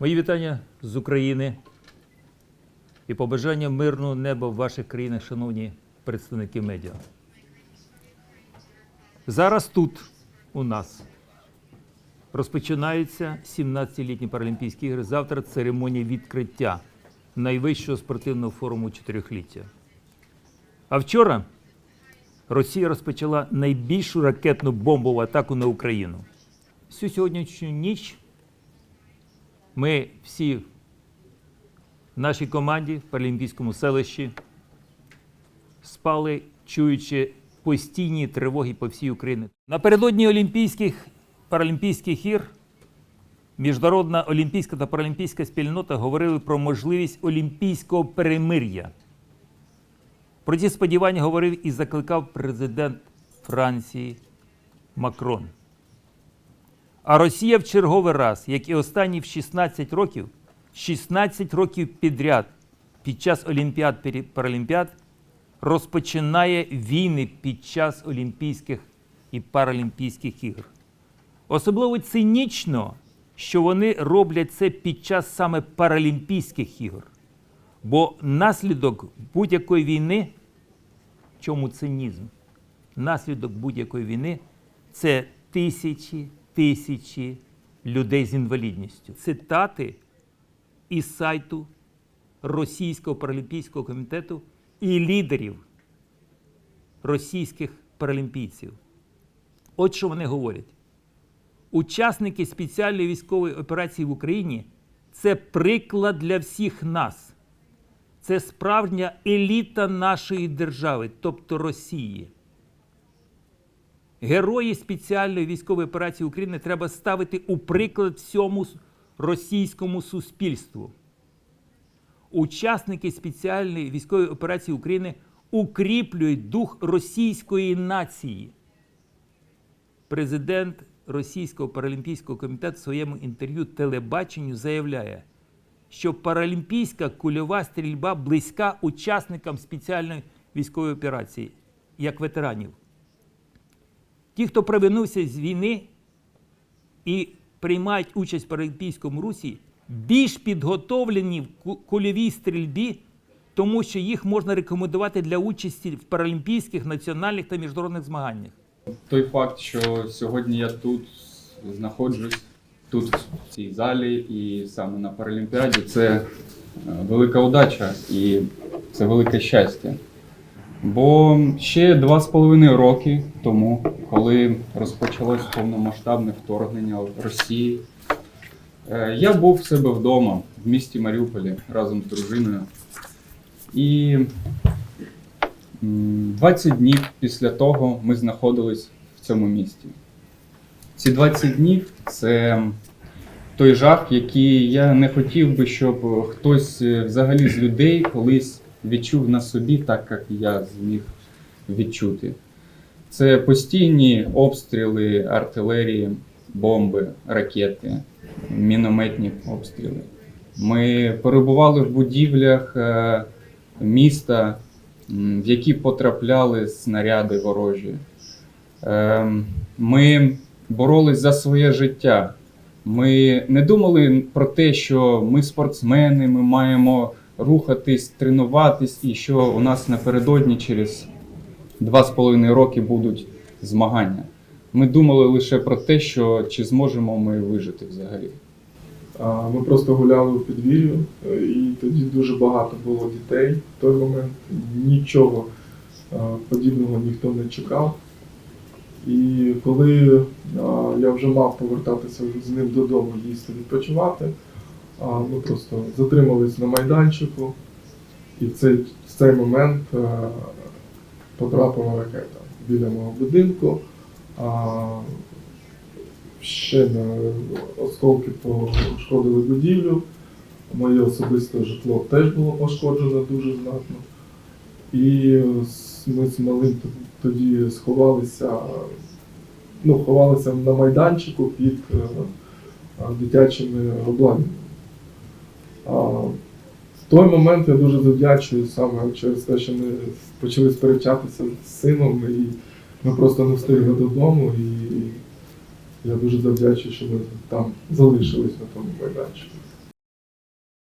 Мої вітання з України і побажання мирного неба в ваших країнах, шановні представники медіа. Зараз тут у нас розпочинаються 17-літні Паралімпійські ігри. Завтра церемонія відкриття найвищого спортивного форуму чотирьохліття. А вчора Росія розпочала найбільшу ракетну бомбову атаку на Україну. Всю сьогоднішню ніч ми всі в нашій команді в Паралімпійському селищі спали, чуючи постійні тривоги по всій Україні. Напередодні Олімпійських Паралімпійських ігр Міжнародна олімпійська та паралімпійська спільнота говорили про можливість олімпійського перемир'я. Про ці сподівання говорив і закликав президент Франції Макрон. А Росія в черговий раз, як і останні в 16 років, 16 років підряд під час Олімпіад Паралімпіад розпочинає війни під час Олімпійських і Паралімпійських ігр. Особливо цинічно, що вони роблять це під час саме Паралімпійських ігор. Бо наслідок будь-якої війни, чому цинізм? Наслідок будь-якої війни це тисячі, тисячі людей з інвалідністю. Цитати із сайту Російського паралімпійського комітету і лідерів російських паралімпійців. От що вони говорять. Учасники спеціальної військової операції в Україні це приклад для всіх нас. Це справжня еліта нашої держави, тобто Росії. Герої спеціальної військової операції України треба ставити у приклад всьому російському суспільству. Учасники спеціальної військової операції України укріплюють дух російської нації. Президент Російського паралімпійського комітету в своєму інтерв'ю телебаченню заявляє, що паралімпійська кульова стрільба близька учасникам спеціальної військової операції, як ветеранів. Ті, хто привинувся з війни і приймають участь в паралімпійському русі, більш підготовлені в кульовій стрільбі, тому що їх можна рекомендувати для участі в паралімпійських, національних та міжнародних змаганнях. Той факт, що сьогодні я тут знаходжусь, тут в цій залі і саме на Паралімпіаді, це е, велика удача і це велике щастя. Бо ще два з половиною роки тому, коли розпочалось повномасштабне вторгнення Росії, е, я був в себе вдома в місті Маріуполі разом з дружиною. І 20 днів після того ми знаходились в цьому місті. Ці 20 днів це той жах, який я не хотів би, щоб хтось е, взагалі з людей колись відчув на собі, так як я зміг відчути. Це постійні обстріли артилерії, бомби, ракети, мінометні обстріли. Ми перебували в будівлях е, міста, в які потрапляли снаряди ворожі. Ем, Ми боролись за своє життя. Ми не думали про те, що ми спортсмени, ми маємо рухатись, тренуватись, і що у нас напередодні через два з половиною роки будуть змагання. Ми думали лише про те, що чи зможемо ми вижити взагалі. Ми просто гуляли у підвір'ю, е, і тоді дуже багато було дітей в той момент. Нічого подібного ніхто не чекав. І коли я вже мав повертатися з ним додому їсти відпочивати, ми просто затримались на майданчику, і в цей, в цей момент а, потрапила ракета біля мого будинку. Ще на осколки пошкодили будівлю. Моє особисте житло теж було пошкоджено дуже знатно. І ми з малим тоді сховалися, ну, ховалися на майданчику під е, е, дитячими обладнаннями. В той момент я дуже завдячую саме через те, що ми почали сперечатися з сином, і ми просто не встигли додому. І я дуже завдячую, що ми там залишились на тому майданчику.